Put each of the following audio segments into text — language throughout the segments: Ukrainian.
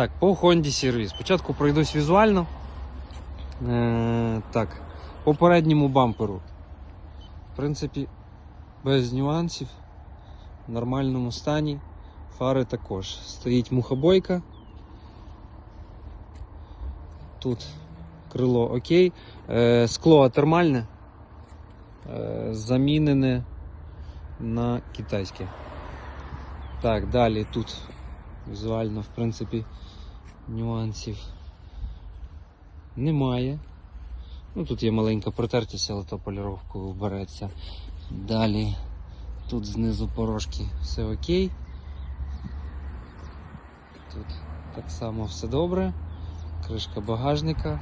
Так, по Honda CR-V. Спочатку пройдусь візуально. Е, так, по передньому бамперу. В принципі, без нюансів. В нормальному стані. Фари також. Стоїть мухобойка. Тут крило окей. Е, скло атермальне. Е, замінене на китайське. Так, далі тут візуально, в принципі, нюансів немає. Ну, тут є маленька протертість, але то поліровку береться. Далі тут знизу порожки все окей. Тут так само все добре. Кришка багажника.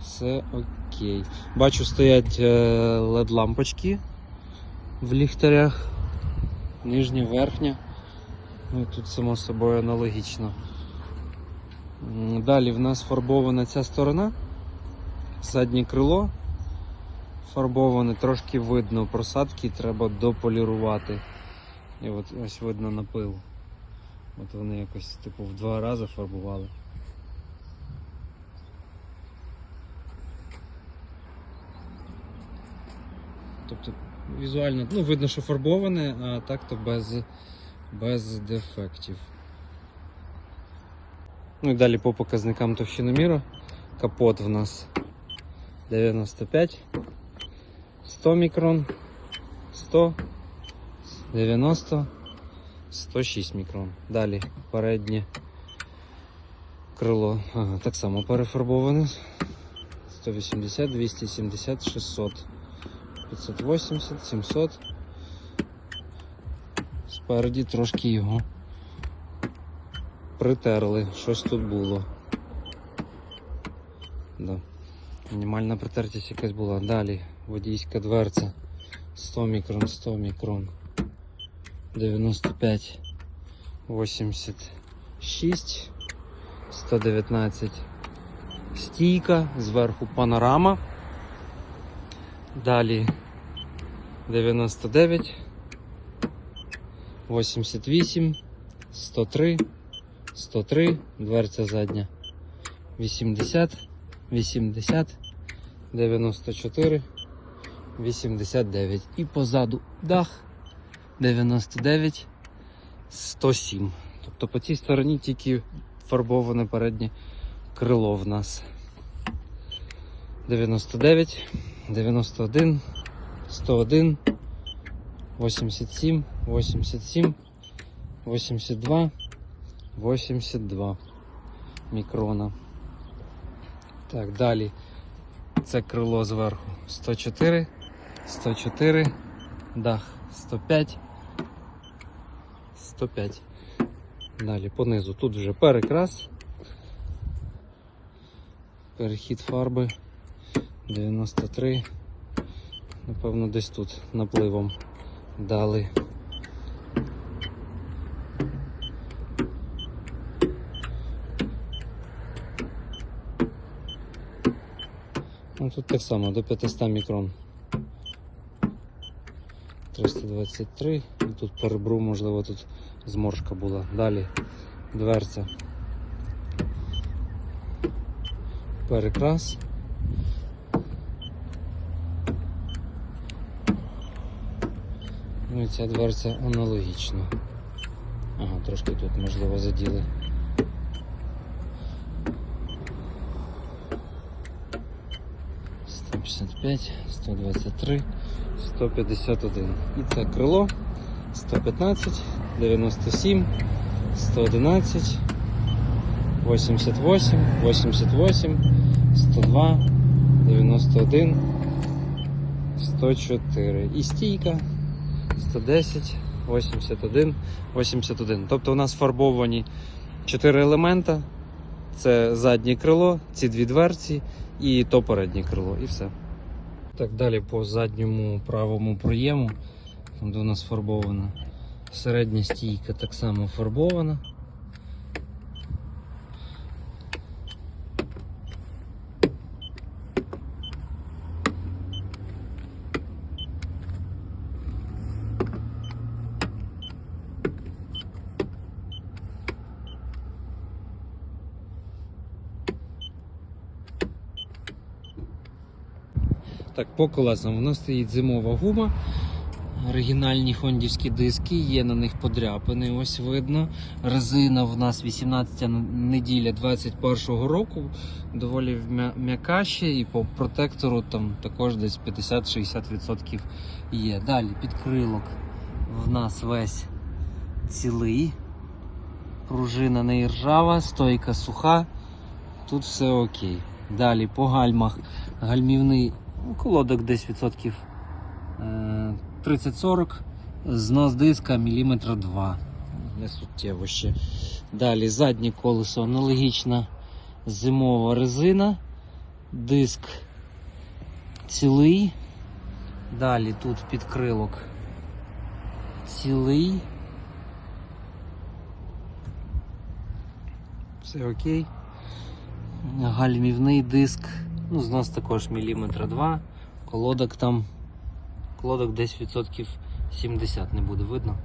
Все окей. Бачу, стоять led лампочки в ліхтарях. Нижня, верхня. Ну і тут само собою аналогічно. Далі в нас фарбована ця сторона, заднє крило. Фарбоване, трошки видно просадки, треба дополірувати. І от ось видно напил. От вони якось типу в два рази фарбували. Тобто візуально ну, видно, що фарбоване, а так то без, без дефектів. Ну і далі по показникам товщиноміру. Капот в нас 95, 100 мікрон, 100, 90, 106 мікрон. Далі переднє крило ага, так само перефарбоване. 180, 270, 600. 580, 700. Спереді трошки його притерли, щось тут було. Да. Мінімальна притертість якась була. Далі водійська дверця 100 мікрон, 100 мікрон, 95, 86, 119. Стійка, зверху панорама. Далі 99, 88, 103, 103, дверця задня, 80, 80, 94, 89. І позаду дах 99, 107. Тобто по цій стороні тільки фарбоване переднє крило в нас. 99, 91, 101, 87, 87, 82, 82 мікрона. Так, далі це крило зверху 104, 104, дах 105, 105. Далі понизу тут вже перекрас, перехід фарби 93. Напевно, десь тут напливом дали. Ну, тут так само до 500 мікрон. 323. І тут по ребру, можливо, тут зморшка була. Далі дверця. Перекрас. Ну і ця дверця аналогічна. Ага, трошки тут можливо заділи. Сто п'ятдесят п'ять, сто двадцять три, сто п'ятдесят один. І це крило 115, 97, 111, 88, 88, 102, 91, 104. І стійка 110, 81, 81. Тобто у нас фарбовані 4 елемента. Це заднє крило, ці дві дверці і то переднє крило, і все. Так, далі по задньому правому проєму, там у нас фарбована середня стійка так само фарбована. Так, по колесам. У нас стоїть зимова гума. Оригінальні хондівські диски, є на них подряпини, ось видно. Резина в нас 18 неділя 21-го року, доволі м'яка ще, і по протектору там також десь 50-60% є. Далі підкрилок в нас весь цілий. Пружина не ржава, стойка суха. Тут все окей. Далі по гальмах гальмівний ну, колодок десь відсотків е, 30-40, знос диска міліметра 2. Не суттєво ще. Далі заднє колесо аналогічна зимова резина, диск цілий. Далі тут підкрилок цілий. Все окей. Гальмівний диск. Ну, знос також міліметра 2. Колодок там. Колодок десь відсотків 70 не буде видно.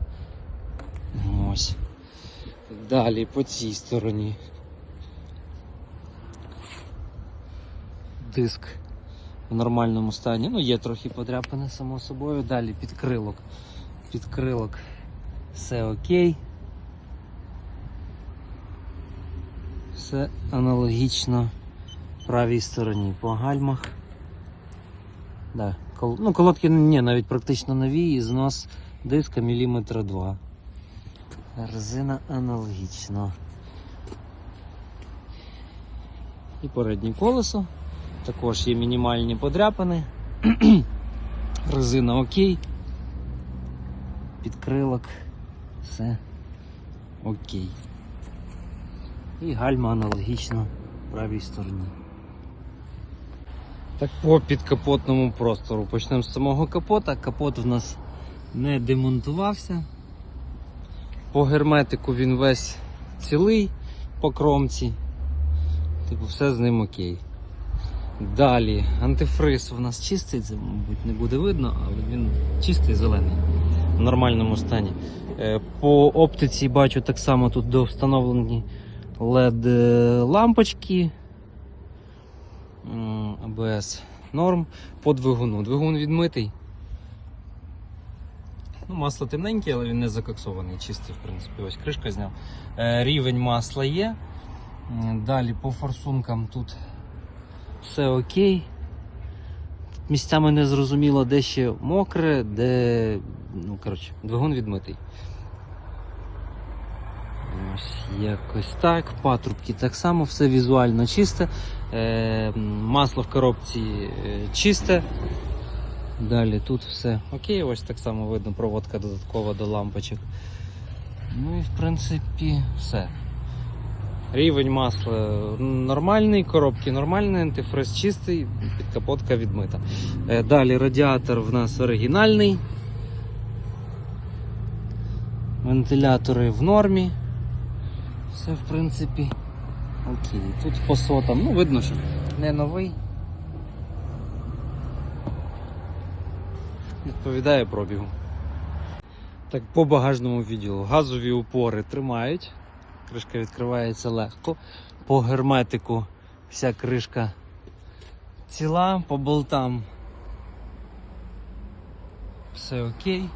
Ось. Далі по цій стороні. Диск в нормальному стані. Ну, є трохи подряпини, само собою. Далі підкрилок. Підкрилок. Все окей. Все аналогічно правій стороні по гальмах. Да, кол... Ну, колодки ні, навіть практично нові, і знос диска міліметра 2. Резина аналогічно. І переднє колесо. Також є мінімальні подряпини. Резина окей. Підкрилок. Все окей. І гальма аналогічно правій стороні. Так по підкапотному простору. Почнемо з самого капота. Капот в нас не демонтувався. По герметику він весь цілий по кромці. Типу, все з ним окей. Далі, антифриз у нас чистий, це, мабуть, не буде видно, але він чистий зелений в нормальному стані. Е, По оптиці бачу так само тут довстановлені LED ABS норм по двигуну. Двигун відмитий. Ну, масло темненьке, але він не закоксований, чистий, в принципі, ось кришка зняв. Е, рівень масла є. Далі по форсункам тут все окей. Місцями не зрозуміло, де ще мокре, де. Ну, коротше, двигун відмитий. Ось якось так. Патрубки так само, все візуально чисте. Е, масло в коробці е, чисте. Далі тут все окей, ось так само видно проводка додаткова до лампочок. Ну і в принципі все. Рівень масла нормальний, коробки нормальні, антифриз чистий, підкапотка відмита. Е, Далі радіатор в нас оригінальний. Вентилятори в нормі. Все в принципі окей. Тут по сотам, ну видно, що не новий. Відповідає пробігу. Так, по багажному відділу. Газові упори тримають. Кришка відкривається легко. По герметику вся кришка ціла, по болтам все окей.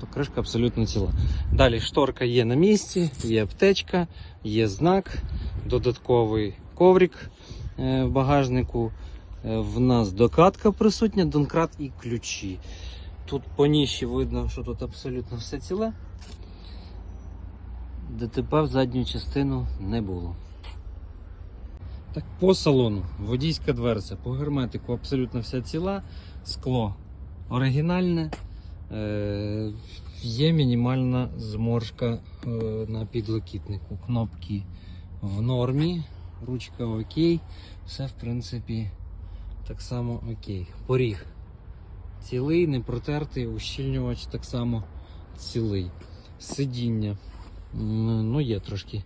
То кришка абсолютно ціла. Далі шторка є на місці, є аптечка, є знак, додатковий коврик е, в багажнику. Е, В нас докатка присутня, донкрат і ключі. Тут по ніші видно, що тут абсолютно все ціле. ДТП в задню частину не було. Так, по салону. Водійська дверця, по герметику абсолютно вся ціла, скло оригінальне. Є мінімальна зморшка е, на підлокітнику. Кнопки в нормі, ручка окей, все в принципі так само окей. Поріг цілий, не протертий, ущільнювач так само цілий. Сидіння. Ну, є трошки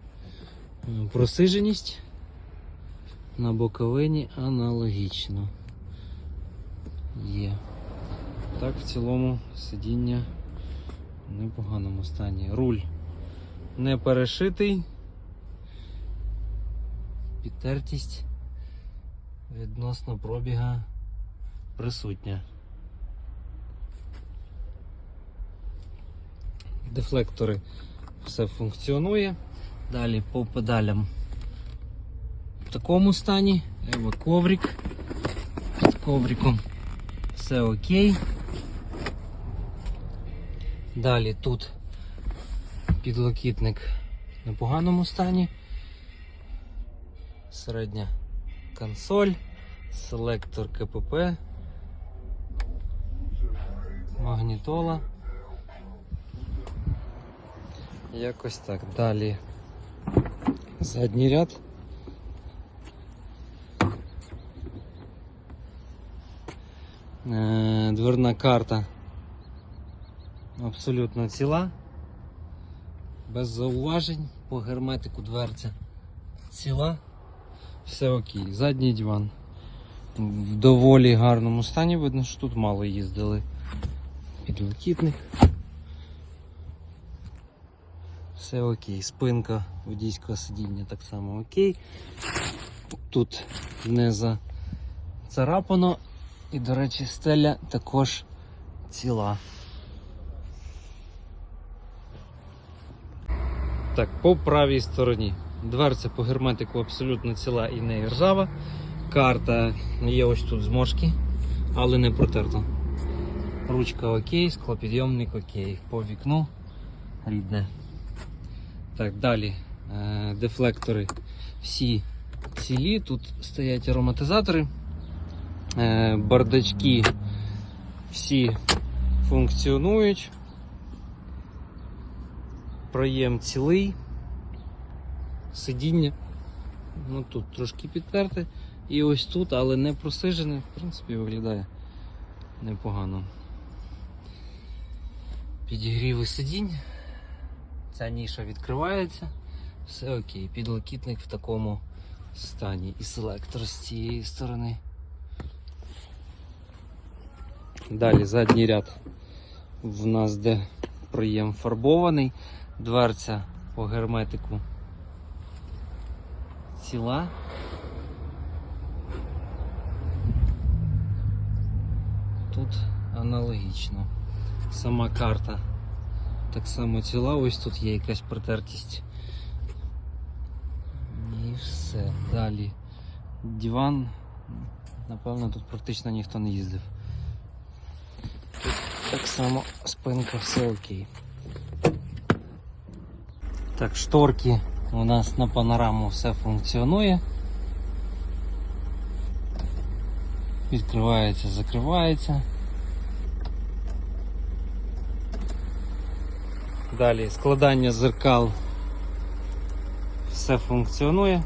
е, просиженість. На боковині аналогічно. Є. Так, в цілому сидіння в непоганому стані. Руль не перешитий. підтертість відносно пробіга присутня. Дефлектори все функціонує. Далі по педалям в такому стані. Ево коврик. З ковриком все окей. Далі тут підлокітник в непоганому стані. Середня консоль, селектор КПП, магнітола. Якось так. Далі задній ряд. Е, Дверна карта абсолютно ціла, без зауважень по герметику дверця ціла, все окей. Задній диван в доволі гарному стані, видно, що тут мало їздили. Підлокітник. Все окей. Спинка водійського сидіння так само окей. Тут не зацарапано. І, до речі, стеля також ціла. Так, по правій стороні. Дверця по герметику абсолютно ціла і не ржава. Карта є ось тут зморшки, але не протерта. Ручка окей, склопідйомник окей. По вікну рідне. Так, далі. Е, Дефлектори всі цілі. Тут стоять ароматизатори. Е, Бардачки всі функціонують. Проєм цілий. Сидіння. Ну тут трошки підтерте. І ось тут, але не просижене, в принципі, виглядає непогано. Підігріви сидінь. Ця ніша відкривається. Все окей, підлокітник в такому стані. І селектор з цієї сторони. Далі задній ряд в нас де проєм фарбований, дверця по герметику ціла. Тут аналогічно. Сама карта так само ціла, ось тут є якась протертість. І все. Далі диван. Напевно, тут практично ніхто не їздив. Тут так само спинка все окей. Так, шторки у нас на панораму все функціонує. Відкривається, закривається. Далі складання зеркал все функціонує.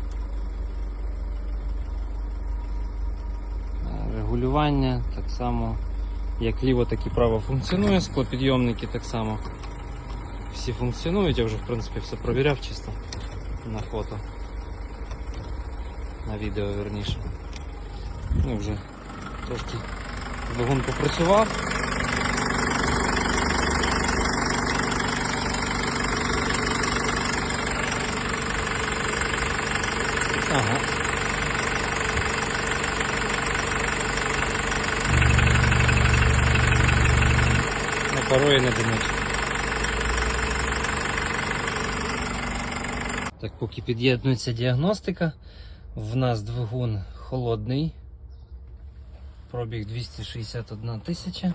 Регулювання так само, як ліво, так і право функціонує. Склопідйомники так само всі функціонують. Я вже в принципі все провіряв чисто на фото. На відео верніше. Ну вже трошки двигун попрацював. Ага. На порої не димуть. Так, поки під'єднується діагностика, в нас двигун холодний. Пробіг 261 тисяча.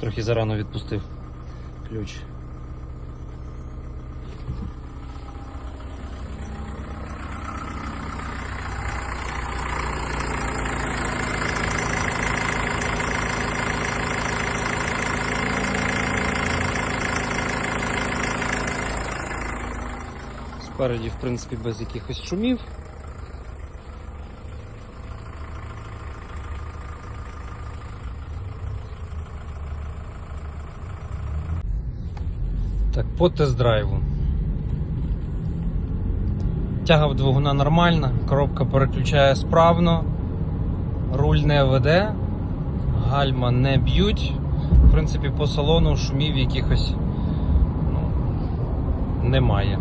Трохи зарано відпустив ключ. Спереді, в принципі, без якихось шумів. Так, по тест-драйву. Тяга в двигуна нормальна, коробка переключає справно, руль не веде, гальма не б'ють, В принципі, по салону шумів якихось ну, немає.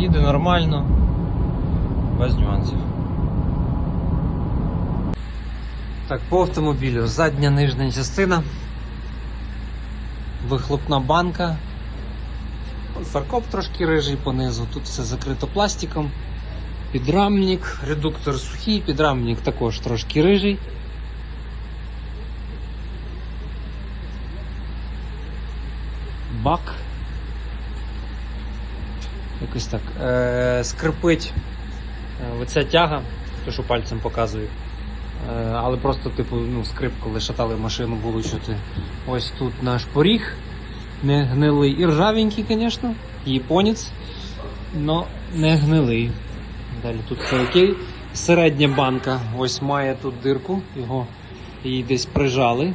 Їде нормально, без нюансів. Так, по автомобілю. Задня нижня частина. Вихлопна банка. Фаркоп трошки рижий понизу. Тут все закрито пластиком. Підрамник, редуктор сухий, підрамник також трошки рижий. Бак. Якось так. Е, скрипить е, оця тяга, то що пальцем показую. Е, але просто, типу, ну, скрип, коли шатали машину, було чути. Ось тут наш поріг. Не гнилий і ржавенький, звісно. Японець, но не гнилий. Далі тут все окей. Середня банка ось має тут дирку, його її десь прижали.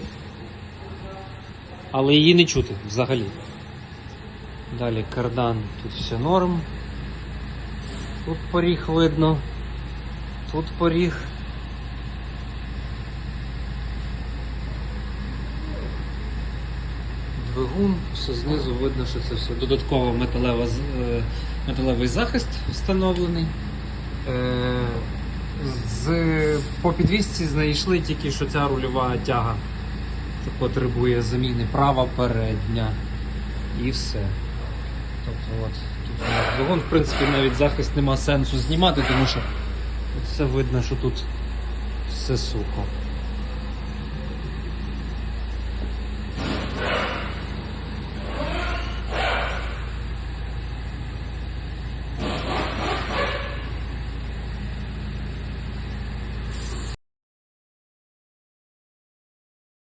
Але її не чути взагалі. Далі кардан, тут все норм. Тут поріг видно. Тут поріг. Двигун, все знизу видно, що це все додатково е, металевий захист встановлений. Е, З, по підвісці знайшли тільки, що ця рульова тяга потребує заміни права передня і все. Тобто от, тут двигун, в принципі, навіть захист нема сенсу знімати, тому що все видно, що тут все сухо.